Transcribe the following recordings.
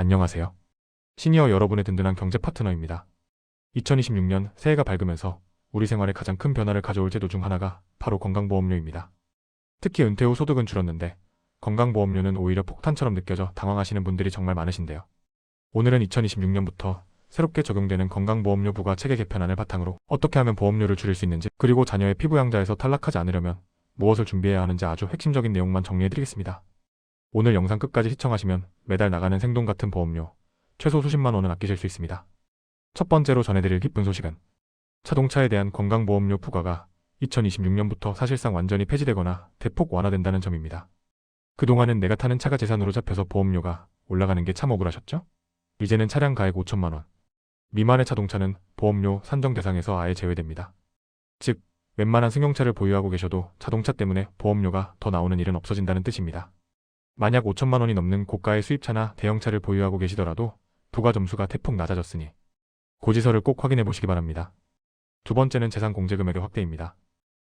안녕하세요. 시니어 여러분의 든든한 경제 파트너입니다. 2026년 새해가 밝으면서 우리 생활에 가장 큰 변화를 가져올 제도 중 하나가 바로 건강보험료입니다. 특히 은퇴 후 소득은 줄었는데 건강보험료는 오히려 폭탄처럼 느껴져 당황하시는 분들이 정말 많으신데요. 오늘은 2026년부터 새롭게 적용되는 건강보험료 부과 체계 개편안을 바탕으로 어떻게 하면 보험료를 줄일 수 있는지 그리고 자녀의 피부양자에서 탈락하지 않으려면 무엇을 준비해야 하는지 아주 핵심적인 내용만 정리해드리겠습니다. 오늘 영상 끝까지 시청하시면 매달 나가는 생돈 같은 보험료 최소 수십만 원은 아끼실 수 있습니다. 첫 번째로 전해드릴 기쁜 소식은 자동차에 대한 건강보험료 부과가 2026년부터 사실상 완전히 폐지되거나 대폭 완화된다는 점입니다. 그동안은 내가 타는 차가 재산으로 잡혀서 보험료가 올라가는 게 참 억울하셨죠? 이제는 차량 가액 5천만 원 미만의 자동차는 보험료 산정 대상에서 아예 제외됩니다. 즉, 웬만한 승용차를 보유하고 계셔도 자동차 때문에 보험료가 더 나오는 일은 없어진다는 뜻입니다. 만약 5천만 원이 넘는 고가의 수입차나 대형차를 보유하고 계시더라도 부가 점수가 대폭 낮아졌으니 고지서를 꼭 확인해 보시기 바랍니다. 두 번째는 재산 공제 금액의 확대입니다.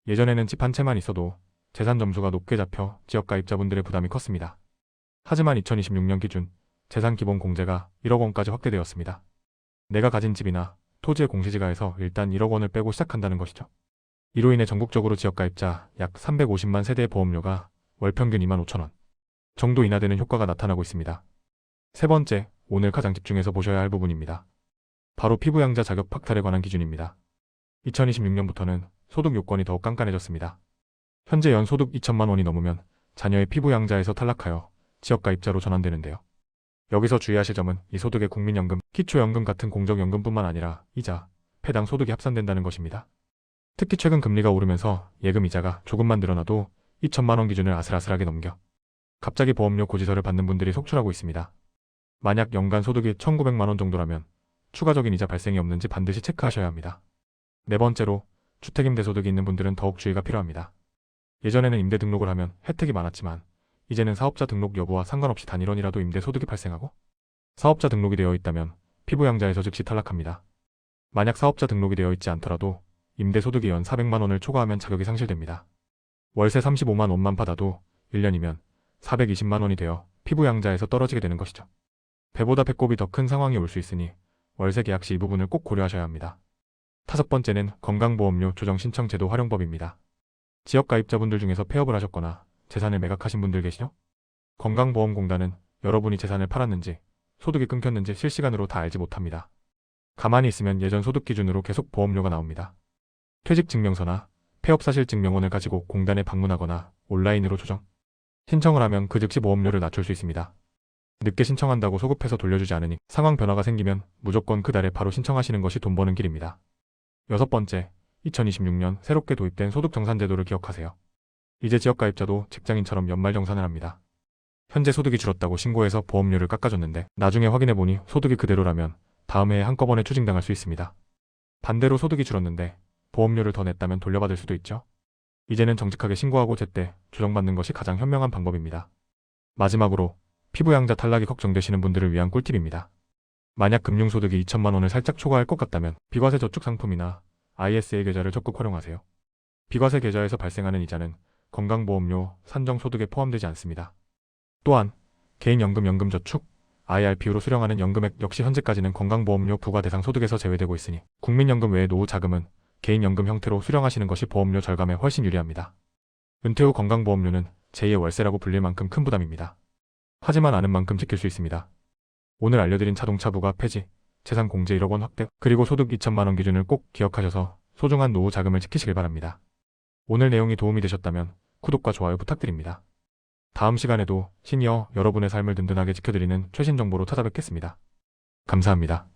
예전에는 집 한 채만 있어도 재산 점수가 높게 잡혀 지역 가입자분들의 부담이 컸습니다. 하지만 2026년 기준 재산 기본 공제가 1억 원까지 확대되었습니다. 내가 가진 집이나 토지의 공시지가에서 일단 1억 원을 빼고 시작한다는 것이죠. 이로 인해 전국적으로 지역 가입자 약 350만 세대의 보험료가 월 평균 2만 5천 원 정도 인하되는 효과가 나타나고 있습니다. 세 번째, 오늘 가장 집중해서 보셔야 할 부분입니다. 바로 피부양자 자격 박탈에 관한 기준입니다. 2026년부터는 소득 요건이 더욱 깐깐해졌습니다. 현재 연소득 2천만 원이 넘으면 자녀의 피부양자에서 탈락하여 지역가입자로 전환되는데요. 여기서 주의하실 점은 이 소득에 국민연금, 기초연금 같은 공적연금뿐만 아니라 이자, 폐당 소득이 합산된다는 것입니다. 특히 최근 금리가 오르면서 예금 이자가 조금만 늘어나도 2천만 원 기준을 아슬아슬하게 넘겨 갑자기 보험료 고지서를 받는 분들이 속출하고 있습니다. 만약 연간 소득이 1,900만 원 정도라면 추가적인 이자 발생이 없는지 반드시 체크하셔야 합니다. 네 번째로 주택임대 소득이 있는 분들은 더욱 주의가 필요합니다. 예전에는 임대 등록을 하면 혜택이 많았지만 이제는 사업자 등록 여부와 상관없이 단일원이라도 임대 소득이 발생하고 사업자 등록이 되어 있다면 피부양자에서 즉시 탈락합니다. 만약 사업자 등록이 되어 있지 않더라도 임대 소득이 연 400만 원을 초과하면 자격이 상실됩니다. 월세 35만 원만 받아도 1년이면 420만 원이 되어 피부 양자에서 떨어지게 되는 것이죠. 배보다 배꼽이 더 큰 상황이 올 수 있으니 월세 계약 시 이 부분을 꼭 고려하셔야 합니다. 다섯 번째는 건강보험료 조정 신청 제도 활용법입니다. 지역 가입자분들 중에서 폐업을 하셨거나 재산을 매각하신 분들 계시죠? 건강보험공단은 여러분이 재산을 팔았는지 소득이 끊겼는지 실시간으로 다 알지 못합니다. 가만히 있으면 예전 소득 기준으로 계속 보험료가 나옵니다. 퇴직증명서나 폐업사실증명원을 가지고 공단에 방문하거나 온라인으로 조정, 신청을 하면 그 즉시 보험료를 낮출 수 있습니다. 늦게 신청한다고 소급해서 돌려주지 않으니 상황 변화가 생기면 무조건 그 달에 바로 신청하시는 것이 돈 버는 길입니다. 여섯 번째, 2026년 새롭게 도입된 소득정산제도를 기억하세요. 이제 지역가입자도 직장인처럼 연말정산을 합니다. 현재 소득이 줄었다고 신고해서 보험료를 깎아줬는데 나중에 확인해보니 소득이 그대로라면 다음 해에 한꺼번에 추징당할 수 있습니다. 반대로 소득이 줄었는데 보험료를 더 냈다면 돌려받을 수도 있죠. 이제는 정직하게 신고하고 제때 조정받는 것이 가장 현명한 방법입니다. 마지막으로 피부양자 탈락이 걱정되시는 분들을 위한 꿀팁입니다. 만약 금융소득이 2천만 원을 살짝 초과할 것 같다면 비과세 저축 상품이나 ISA 계좌를 적극 활용하세요. 비과세 계좌에서 발생하는 이자는 건강보험료 산정 소득에 포함되지 않습니다. 또한 개인연금 연금저축 IRP로 수령하는 연금액 역시 현재까지는 건강보험료 부과 대상 소득에서 제외되고 있으니 국민연금 외의 노후 자금은 개인연금 형태로 수령하시는 것이 보험료 절감에 훨씬 유리합니다. 은퇴 후 건강보험료는 제2의 월세라고 불릴 만큼 큰 부담입니다. 하지만 아는 만큼 지킬 수 있습니다. 오늘 알려드린 자동차 부가 폐지, 재산 공제 1억 원 확대, 그리고 소득 2천만 원 기준을 꼭 기억하셔서 소중한 노후 자금을 지키시길 바랍니다. 오늘 내용이 도움이 되셨다면 구독과 좋아요 부탁드립니다. 다음 시간에도 시니어 여러분의 삶을 든든하게 지켜드리는 최신 정보로 찾아뵙겠습니다. 감사합니다.